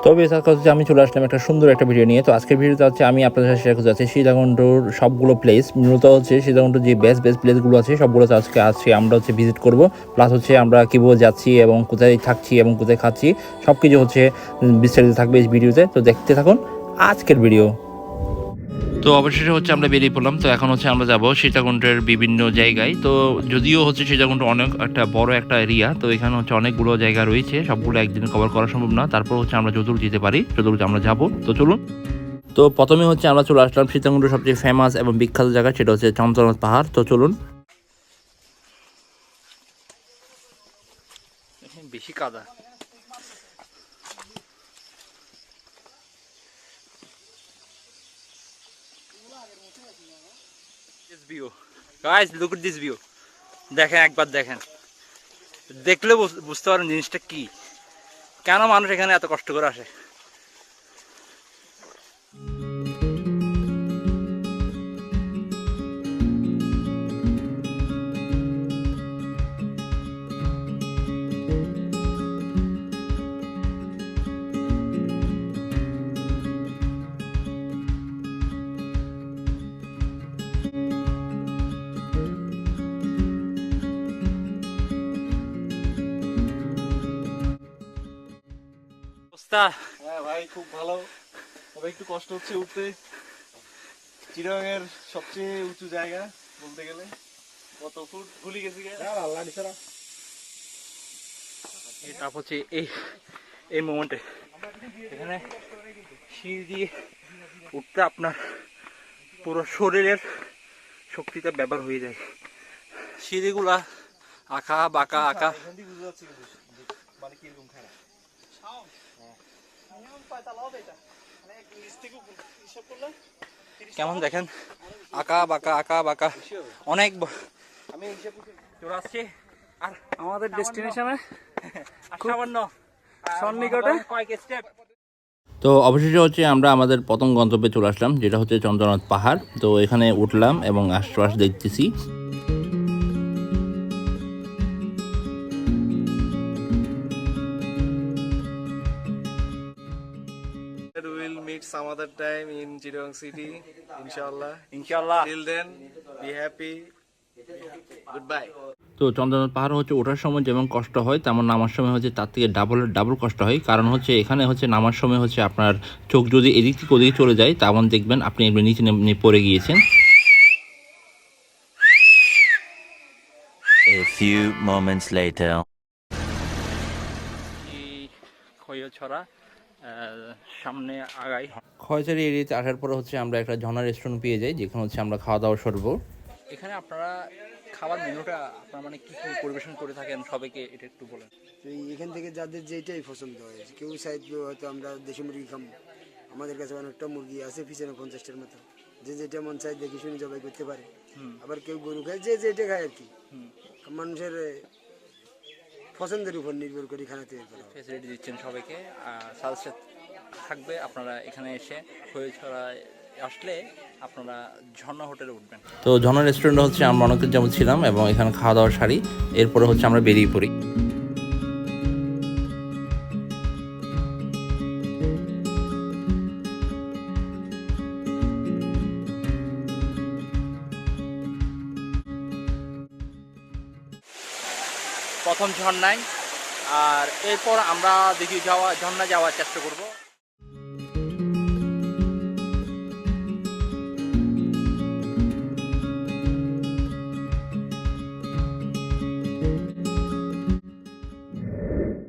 তবে কথা হচ্ছে আমি চলে আসলাম একটা সুন্দর একটা ভিডিও নিয়ে। তো আজকের ভিডিওতে হচ্ছে আমি আপনাদের সাথে শেয়ার করতে যাচ্ছি। সীতাকুণ্ডর সবগুলো প্লেস মূলত হচ্ছে সীতাকুণ্ডর যে বেস্ট বেস্ট প্লেসগুলো আছে, সবগুলো আজকে আজকে আমরা হচ্ছে ভিজিট করব। প্লাস হচ্ছে আমরা কীভাবে যাচ্ছি এবং কোথায় থাকছি এবং কোথায় খাচ্ছি সব কিছু হচ্ছে বিস্তারিত থাকবে এই ভিডিওতে তো। দেখতে থাকুন আজকের ভিডিও তো অবশেষে হচ্ছে আমরা বেরিয়ে পড়লাম। তো এখন হচ্ছে আমরা যাব সীতাকুণ্ডের বিভিন্ন জায়গায়। তো যদিও হচ্ছে সীতাকুণ্ড অনেক একটা বড় একটা এরিয়া তো এখানে হচ্ছে অনেকগুলো জায়গা রয়েছে। সবগুলো একদিনে কভার করা সম্ভব না। তারপর হচ্ছে আমরা যদুর যেতে পারি। যদুর আমরা যাব। তো চলুন। তো প্রথমে হচ্ছে আমরা চলে আসলাম সীতাকুণ্ডের সবচেয়ে ফেমাস এবং বিখ্যাত জায়গা, সেটা হচ্ছে চন্দ্রনাথ পাহাড়। তো চলুন। বেশি কাদা। View. Guys, look at this view. দেখেন, একবার দেখেন। দেখলে বুঝ- বুঝতে পারেন জিনিসটা কি। কেন মানুষ এখানে এত কষ্ট করে আসে? অবস্থা? হ্যাঁ ভাই খুব ভালো। তবে একটু কষ্ট হচ্ছে উঠতে। চিরাঙের সবচেয়ে উঁচু জায়গা বলতে গেলে। কত ফুট? ভুলে গেছি। এটা হচ্ছে এই এই মোমেন্টে এখানে সিঁড়ি দিয়ে উঠতে আপনার পুরো শরীরের শক্তিটা ব্যবহার হয়ে যায়। সিঁড়িগুলা আঁকা বাঁকা আঁকা। বুঝতে পারছি মানে কীরকম খারাপ। কেমন দেখেন? আঁকা বাঁকা আঁকা বাঁকা। অনেক আমি হিসাব জোর আসছে। আর আমাদের ডেস্টিনেশনে সামান্য সন্নিকটে। কয়েক স্টেপ তো অবশেষে হচ্ছে আমরা আমাদের প্রথম গন্তব্যে চলে আসলাম যেটা হচ্ছে চন্দ্রনাথ পাহাড়। তো এখানে উঠলাম এবং আশপাশ দেখতেছি। টাইম ইন চিরাং সিটি ইনশাআল্লাহ ইনশাল্লাহ till then be good bye তো চন্দ্রনাথ পাহাড় হচ্ছে ওঠার সময় যেমন কষ্ট হয় তেমন নামার সময় হচ্ছে তার থেকে ডাবল ডাবল কষ্ট হয়। কারণ হচ্ছে এখানে হচ্ছে নামার সময় হচ্ছে আপনার চোখ যদি এদিক থেকে ওদিকে চলে যায় তেমন দেখবেন আপনি এমনি নিচে নেমে পড়ে গিয়েছেন। A few moments later. খয় ছড়া। সামনে আগাই। খয়চারি এরিয়াতে আসার পরে হচ্ছে আমরা একটা ঝর্ণা রেস্টুরেন্ট পেয়ে যাই যেখানে হচ্ছে আমরা খাওয়া দাওয়া সরবো এখানে আপনারা খাবার মেনুটা আপনারা মানে কি কি পরিবেশন করে থাকেন সবাইকে এটা একটু বলেন। এই- এখান থেকে যাদের যেটাই পছন্দ হয় কেউ চাইলেও হয়তো আমরা দেশি মুরগি খাম। আমাদের কাছে অনেকটা মুরগি আছে পিছনে পঞ্চাশটার মতো। যে যেটা মন চাই দেখে শুনে জবাই করতে পারে। আবার কেউ গরু খায় যে যেটা খায় আর কি। মানুষের পছন্দের উপর নির্ভর করে এখানে তৈরি করা ফেসিলিটি দিচ্ছেন সবাইকে। সাজেস্ট থাকবে। আপনারা এখানে এসে হয়ে ছড়ায় আসলে আপনারা ঝর্ণা হোটেলে উঠবেন। তো ঝর্ণা রেস্টুরেন্ট হচ্ছে আমরা অনেক যেমন ছিলাম এবং এখানে খাওয়া দাওয়ার সারি। এরপরে হচ্ছে আমরা বেরিয়ে পড়ি। প্রথম ঝর্ণায়। আর এরপর আমরা দেখি যাওয়া ঝর্ণা যাওয়ার চেষ্টা করব।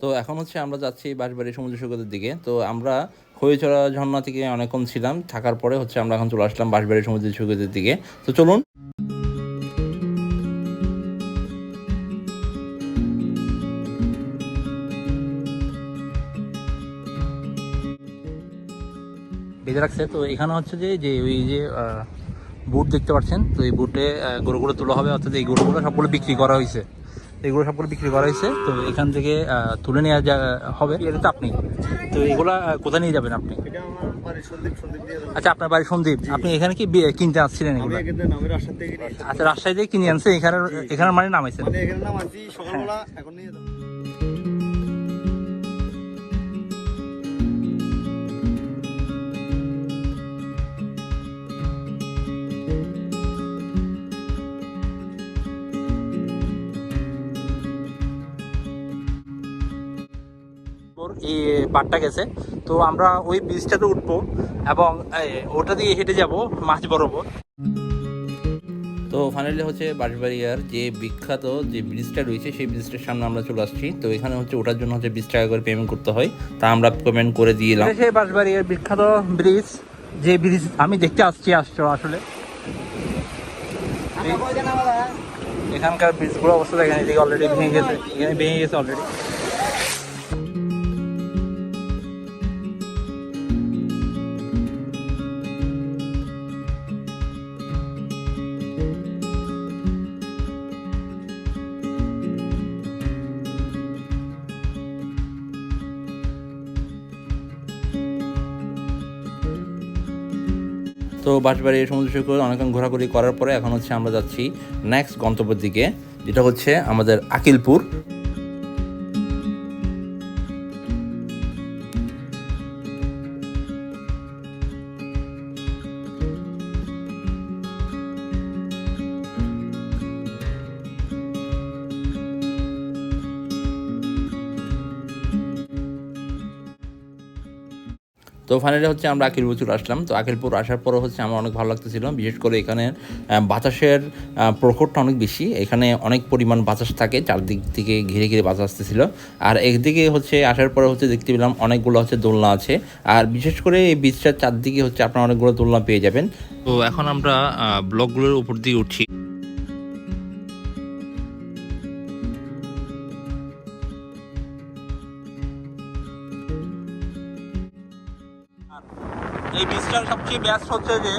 তো এখন হচ্ছে আমরা যাচ্ছি বাঁশবাড়ি সমুদ্র সৈকতের দিকে। তো আমরা খইচড়া ঝর্ণা থেকে অনেকক্ষণ ছিলাম, থাকার পরে হচ্ছে আমরা এখন চলে আসলাম বাঁশবাড়ি সমুদ্র সৈকতের দিকে। তো চলুন বেঁধে রাখছে। তো এখানে হচ্ছে যে যে ওই যে বুট দেখতে পাচ্ছেন তো এই বুটে গরুগুলো তোলা হবে অর্থাৎ এই গরুগুলো সবগুলো বিক্রি করা হয়েছে। এগুলো সবগুলো বিক্রি করা হয়েছে তো এখান থেকে তুলে নেওয়া যা হবে। এটা তো আপনি তো এগুলা কোথায় নিয়ে যাবেন আপনি? আচ্ছা আপনার বাড়ি সন্দীপ। আপনি এখানে কি কিনতে আসছিলেন। আচ্ছা রাজশাহী থেকে কিনে আনছে এখানে এখানে মানে নামাইছেন। মানে এখন নিয়ে বারটা গেছে। তো আমরা ওই ব্রিজটাতে উঠবো এবং ওটা দিয়ে হেঁটে যাব মাছ বরাবর তো ফাইনালি হচ্ছে বাঁশবাড়িয়ার যে বিখ্যাত যে ব্রিজটা রয়েছে সেই ব্রিজটার সামনে আমরা চলে আসছি। তো এখানে হচ্ছে ওটার জন্য হচ্ছে বিশ টাকা করে পেমেন্ট করতে হয়। তা আমরা পেমেন্ট করে দিলাম। সেই বাঁশবাড়িয়ার বিখ্যাত ব্রিজ যে ব্রিজ আমি দেখতে আসছি আসছো আসলে। এখানকার ব্রিজগুলো অবস্থা দেখেন এদিকে অলরেডি ভেঙে গেছে এখানে ভেঙে গেছে অলরেডি তো বাঁশবাড়ির সমুদ্র সৈকত অনেকক্ষণ ঘোরাঘুরি করার পরে এখন হচ্ছে আমরা যাচ্ছি নেক্সট গন্তব্যের দিকে। যেটা হচ্ছে আমাদের আকিলপুর। তো ফাইনালি হচ্ছে আমরা আকিলপুর চলে আসলাম। তো আকিলপুর আসার পরে হচ্ছে আমার অনেক ভালো লাগতেছিল। বিশেষ করে এখানে বাতাসের প্রখরটা অনেক বেশি। এখানে অনেক পরিমাণ বাতাস থাকে, চারদিক থেকে ঘিরে ঘিরে বাতাস আসতেছিল। আর একদিকে হচ্ছে আসার পরে হচ্ছে দেখতে পেলাম অনেকগুলো হচ্ছে দোলনা আছে। আর বিশেষ করে এই বিচটার চারদিকে হচ্ছে আপনারা অনেকগুলো দোলনা পেয়ে যাবেন। তো এখন আমরা ব্লকগুলোর উপর দিয়ে উঠছি ব্যাস হচ্ছে যে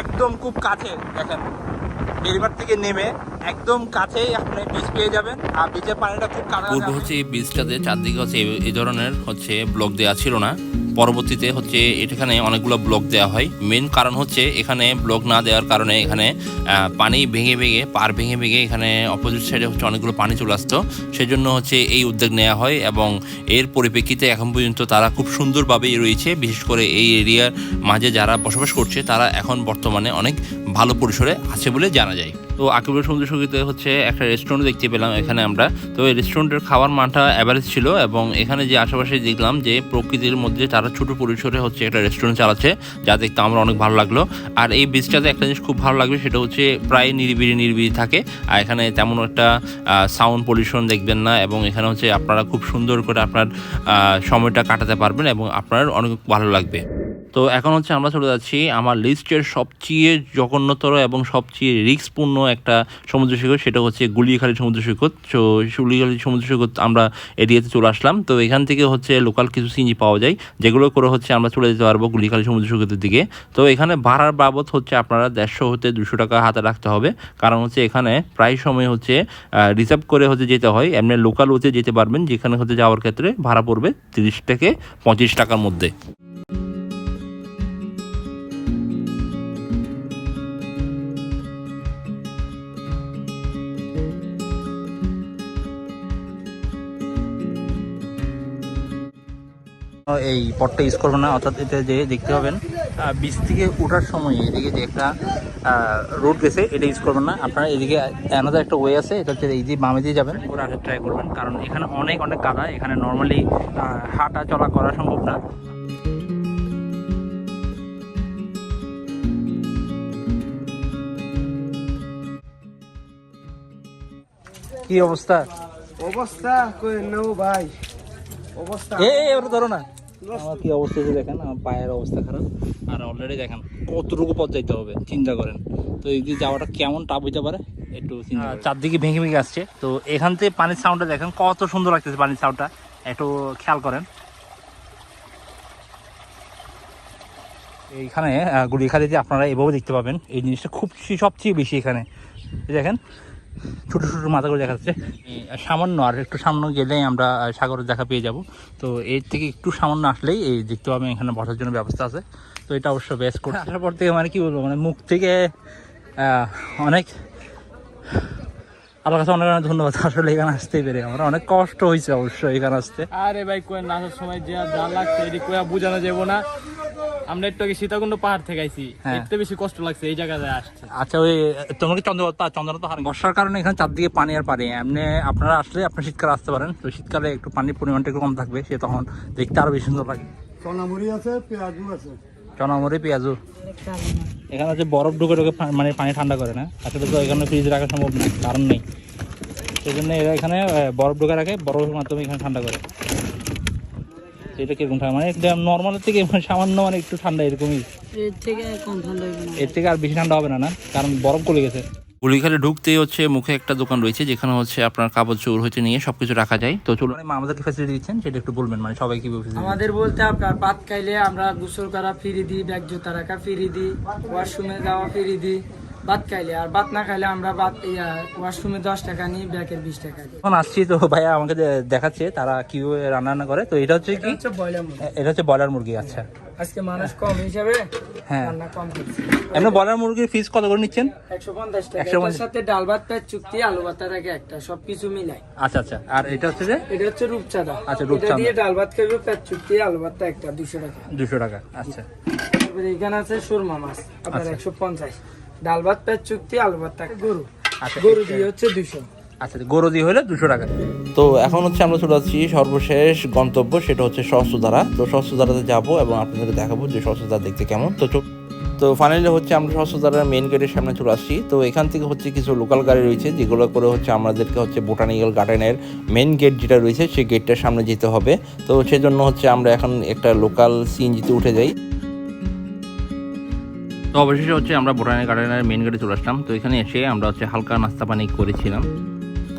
একদম খুব কাছে দেখেন। বেরিবার থেকে নেমে একদম কাছেই আপনি বীজ পেয়ে যাবেন। আর বীজের পানিটা খুব কাছাকাছি পূর্বে হচ্ছে এই ব্রিজটাতে চারদিকে হচ্ছে এই ধরনের হচ্ছে ব্লক দেওয়া ছিল না। পরবর্তীতে হচ্ছে এখানে অনেকগুলো ব্লক দেওয়া হয়। মেন কারণ হচ্ছে এখানে ব্লক না দেওয়ার কারণে এখানে পানি ভেঙে ভেঙে পার ভেঙে ভেঙে এখানে অপোজিট সাইডে হচ্ছে অনেকগুলো পানি চলে আসতো। সেজন্য হচ্ছে এই উদ্যোগ নেওয়া হয় এবং এর পরিপ্রেক্ষিতে এখন পর্যন্ত তারা খুব সুন্দরভাবেই রয়েছে। বিশেষ করে এই এরিয়ার মাঝে যারা বসবাস করছে তারা এখন বর্তমানে অনেক ভালো পরিসরে আছে বলে জানা যায়। তো আকিবুল সমুদ্র সৈকতে হচ্ছে একটা রেস্টুরেন্ট দেখতে পেলাম এখানে আমরা। তো এই রেস্টুরেন্টের খাবার মানটা অ্যাভারেজ ছিল এবং এখানে যে আশেপাশে দেখলাম যে প্রকৃতির মধ্যে তারা ছোট পরিসরে হচ্ছে একটা রেস্টুরেন্ট চালাচ্ছে, যা দেখতে আমার অনেক ভালো লাগল। আর এই বিচটাতে একটা জিনিস খুব ভালো লাগবে, সেটা হচ্ছে প্রায় নিরিবিলি নিরিবিলি থাকে। আর এখানে তেমন একটা সাউন্ড পলিউশন দেখবেন না এবং এখানে হচ্ছে আপনারা খুব সুন্দর করে আপনার সময়টা কাটাতে পারবেন এবং আপনার অনেক ভালো লাগবে। তো এখন হচ্ছে আমরা চলে যাচ্ছি আমার লিস্টের সবচেয়ে জঘন্যতর এবং সবচেয়ে রিস্কপূর্ণ একটা সমুদ্র সৈকত, সেটা হচ্ছে গুলিয়াখালী সমুদ্র সৈকত। তো গুলিয়াখালী সমুদ্র সৈকত আমরা এরিয়াতে চলে আসলাম। তো এখান থেকে হচ্ছে লোকাল কিছু সিঞ্জি পাওয়া যায়, যেগুলো করে হচ্ছে আমরা চলে যেতে পারব গুলিখালী সমুদ্র সৈকতের দিকে। তো এখানে ভাড়ার বাবদ হচ্ছে আপনারা দেড়শো হতে দুশো টাকা হাতে রাখতে হবে। কারণ হচ্ছে এখানে প্রায় সময় হচ্ছে রিজার্ভ করে হচ্ছে যেতে হয়। এমনি লোকাল হতে যেতে পারবেন, যেখানে হচ্ছে যাওয়ার ক্ষেত্রে ভাড়া পড়বে তিরিশ থেকে পঁচিশ টাকার মধ্যে। এই পটটা ইউজ করবেন না অর্থাৎ এটা যে দেখতে পাবেন বীজ থেকে ওঠার সময় এদিকে যে একটা রোড গেছে এটা ইউজ করবেন না। আপনারা এদিকে অ্যানাদার একটা ওয়ে আছে এটা হচ্ছে এই যে বামে দিয়ে যাবেন ওরা আসার ট্রাই করবেন কারণ এখানে অনেক অনেক কাদা এখানে নর্মালি হাঁটা চলা করা সম্ভব না। কি অবস্থা? অবস্থা কই নাও ভাই। অবস্থা এ এ, ধরো না। আমার কি অবস্থা হয়েছে দেখেন আমার পায়ের অবস্থা খারাপ। আর অলরেডি দেখেন কতটুকু পথ যাইতে হবে চিন্তা করেন। তো এই যাওয়াটা কেমন টাপ হইতে পারে একটু চারদিকে ভেঙে ভেঙে আসছে। তো এখান থেকে পানির সাউন্ডটা দেখেন কত সুন্দর লাগতেছে পানির সাউন্ডটা একটু খেয়াল করেন। এইখানে গুড়িখালিতে আপনারা এভাবে দেখতে পাবেন এই জিনিসটা খুব সবচেয়ে বেশি এখানে। দেখেন ছোট ছোট মাথা করে দেখা যাচ্ছে। সামান্য আর একটু সামনে গেলেই আমরা সাগরের দেখা পেয়ে যাব। তো এর থেকে একটু সামান্য আসলেই এই দেখতে পাবেন এখানে বসার জন্য ব্যবস্থা আছে। তো এটা অবশ্য বেস্ট করে আসার পর থেকে মানে কি বলব মানে মুখ থেকে অনেক আমার কাছে অনেক অনেক ধন্যবাদ। আসলে এখানে আসতেই পেরে আমার অনেক কষ্ট হয়েছে অবশ্যই এখানে আসতে। আরে ভাই কই নাচার সময় যে যা লাগছে এটি কয়া বোঝানো যাব না। আমরা একটু আগে সীতাকুণ্ড পাহাড় থেকে আইছি। হ্যাঁ। একটু বেশি কষ্ট লাগছে এই জায়গায় আসছে আচ্ছা ওই তোমরা কি চন্দ্র চন্দ্র তো বর্ষার কারণে এখানে চারদিকে পানি আর পানি। এমনি আপনারা আসলে আপনার শীতকালে আসতে পারেন। তো শীতকালে একটু পানির পরিমাণটা একটু কম থাকবে সে তখন দেখতে আরও বেশি সুন্দর লাগে। সোনামুড়ি আছে পেঁয়াজু আছে। চনামরি পেঁয়াজু। এখানে হচ্ছে বরফ ঢুকে ঢুকে মানে পানি ঠান্ডা করে না আসলে তো এখানে ফ্রিজ রাখা সম্ভব না কারণ নেই। সেই জন্য এরা এখানে বরফ ঢুকে রাখে বরফের মাধ্যমে এখানে ঠান্ডা করে। এটা কীরকম ঠান্ডা? মানে নর্মালের থেকে মানে সামান্য মানে একটু ঠান্ডা এরকমই। এর থেকে কম ঠান্ডা এর থেকে আর বেশি ঠান্ডা হবে না না কারণ বরফ গলে গেছে। গুলিখালে ঢুকতেই হচ্ছে মুখে একটা দোকান রয়েছে যেখানে হচ্ছে আপনার কাপড় চোর হইতে নিয়ে সবকিছু রাখা যায়। তো চলুন। মানে আমাদেরকে ফ্যাসিলিটি দিচ্ছেন সেটা একটু বলবেন মানে সবাই কি আমাদের বলতে আপনার ভাত খাইলে আমরা গোসল করা ফ্রি দিই ব্যাগ জুতা রাখা ফ্রি দিই ওয়াশরুমে যাওয়া ফ্রি দিই। ভাত খাইলে আর ভাত না খাইলে আমরা ভাত ওয়াশরুমে দশ টাকা নিই ব্যাকের বিশ টাকা এখন আসছি তো ভাইয়া আমাকে দেখাচ্ছে তারা কীভাবে রান্না করে। তো এটা হচ্ছে কি? এটা হচ্ছে ব্রয়লার মুরগি। আচ্ছা। হ্যাঁ। ডাল ভাত তার চুক্তি আলু ভাত থাকে একটা সবকিছু মিলাই। আচ্ছা আচ্ছা। আর এটা হচ্ছে এটা হচ্ছে রূপচাঁদা। আচ্ছা রূপচাঁদা। দিয়ে ডাল ভাত খাবে চুক্তি আলু ভাত একটা 200 টাকা। আচ্ছা। তারপরে এখানে আছে সুরমা মাছ আচ্ছা। একশো পঞ্চাশ। ডাল ভাত পেঁয়াজ চুক্তি আলু ভাত থাকে গরু। আচ্ছা গরু দিয়ে হচ্ছে দুশো আচ্ছা গরু দিয়ে হলে দুশো টাকা। তো এখন হচ্ছে আমরা চলে যাচ্ছি সর্বশেষ গন্তব্য সেটা হচ্ছে সহস্রধারা। তো সহস্রধারাতে যাব এবং আপনাদেরকে দেখাবো যে সহস্রধারা দেখতে কেমন। তো তো ফাইনালি হচ্ছে আমরা সহস্রধারার মেইন গেটের সামনে চলে আসছি। তো এখান থেকে হচ্ছে কিছু লোকাল গাড়ি রয়েছে যেগুলো করে হচ্ছে আমাদেরকে হচ্ছে বোটানিক্যাল গার্ডেনের মেইন গেট যেটা রয়েছে সেই গেটটার সামনে যেতে হবে। তো সেজন্য হচ্ছে আমরা এখন একটা লোকাল সিএনজিতে উঠে যাই। তো অবশেষে হচ্ছে আমরা বোটানিক্যাল গার্ডেনের মেন গেটে চলে আসলাম। তো এখানে এসে আমরা হচ্ছে হালকা নাস্তা পানি করেছিলাম।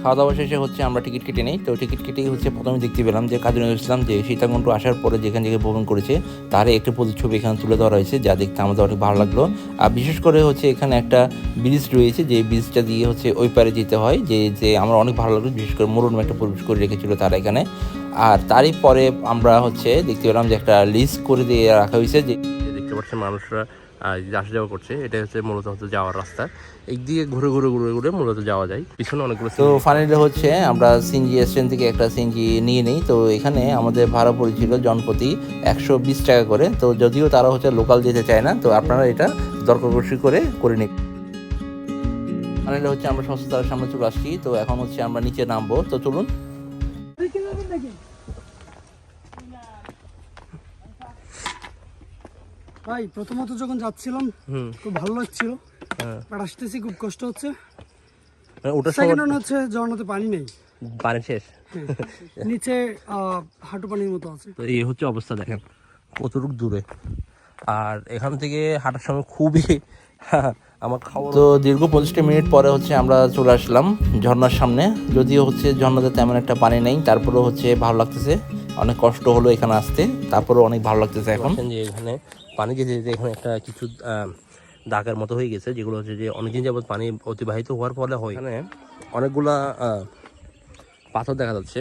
খাওয়া দাওয়া শেষে হচ্ছে আমরা টিকিট কেটে নিই। তো টিকিট কেটেই হচ্ছে প্রথমে দেখতে পেলাম যে কাজী নজরুল ইসলাম যে সীতাকুণ্ড আসার পরে যেখান থেকে ভ্রমণ করেছে তার একটি প্রতিচ্ছবি এখানে তুলে ধরা হয়েছে যা দেখতে আমাদের অনেক ভালো লাগল। আর বিশেষ করে হচ্ছে এখানে একটা ব্রিজ রয়েছে যে ব্রিজটা দিয়ে হচ্ছে ওই পারে যেতে হয় যে যে আমার অনেক ভালো লাগল বিশেষ করে মরুন একটা পরিবেশ করে রেখেছিল তারা এখানে। আর তারই পরে আমরা হচ্ছে দেখতে পেলাম যে একটা লিস্ট করে দিয়ে রাখা হয়েছে যে দেখতে পাচ্ছেন মানুষরা আসা যাওয়া করছে। এটা হচ্ছে মূলত হচ্ছে যাওয়ার রাস্তা। এই দিকে ঘুরে ঘুরে ঘুরে ঘুরে মূলত যাওয়া যায়। পিছনে অনেকগুলো তো ফাইনালি হচ্ছে আমরা সিনজি স্ট্যান্ড থেকে একটা সিনজি নিয়ে নিই। তো এখানে আমাদের ভাড়া পড়েছিল জনপ্রতি একশো বিশ টাকা করে। তো যদিও তারা হচ্ছে লোকাল যেতে চায় না তো আপনারা এটা দর কষি করে করে নিন। ফাইনালি হচ্ছে আমরা সস্তার সামনে চলে আসছি। তো এখন হচ্ছে আমরা নিচে নামবো। তো চলুন। ভাই প্রথমত যখন যাচ্ছিলাম হুম। খুব ভালো লাগছিল। হ্যাঁ। বাট আসতেছি খুব কষ্ট হচ্ছে। ওটার সেকেন্ড হচ্ছে ঝর্ণাতে পানি নেই। পানি শেষ। নিচে হাঁটু পানির মতো আছে। তো এই হচ্ছে অবস্থা দেখেন। কতটুকু দূরে। আর এখান থেকে হাঁটার সময় খুবই আমার খাওয়া তো দীর্ঘ পঁচিশটা মিনিট পরে হচ্ছে আমরা চলে আসলাম ঝর্ণার সামনে। যদিও হচ্ছে ঝর্ণাতে তেমন একটা পানি নেই তারপরেও হচ্ছে ভালো লাগতেছে। অনেক কষ্ট হলো এখানে আসতে তারপরেও অনেক ভালো লাগতেছে এখন। যে এখানে। পানি যেতে যেতে এখানে একটা কিছু দাগের মতো হয়ে গেছে, যেগুলো হচ্ছে যে অনেকদিন যাবত পানি অতিবাহিত হওয়ার ফলে হয়। এখানে অনেকগুলা পাথর দেখা যাচ্ছে।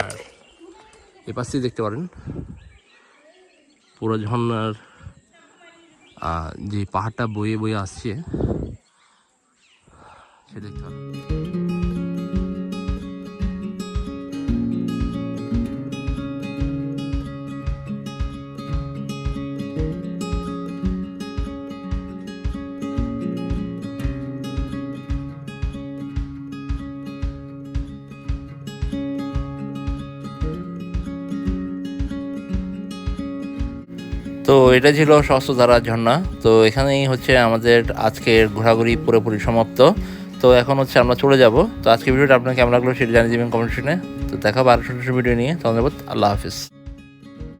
আর এপাশ থেকে দেখতে পারেন, পুরো ঝর্নার যে পাহাড়টা বয়ে বয়ে আসছে, সে দেখতে পারেন। তো এটা ছিল সহস্রধারা ঝর্ণা। তো এখানেই হচ্ছে আমাদের আজকের ঘোরাঘুরি পুরোপুরি সমাপ্ত। তো এখন হচ্ছে আমরা চলে যাব। তো আজকে ভিডিওটা আপনাকে কেমন লাগল সেটা জানিয়ে দেবেন কমেন্ট শুনে তো দেখা ছোটো ছোটো ভিডিও নিয়ে। ধন্যবাদ আল্লাহ হাফিজ।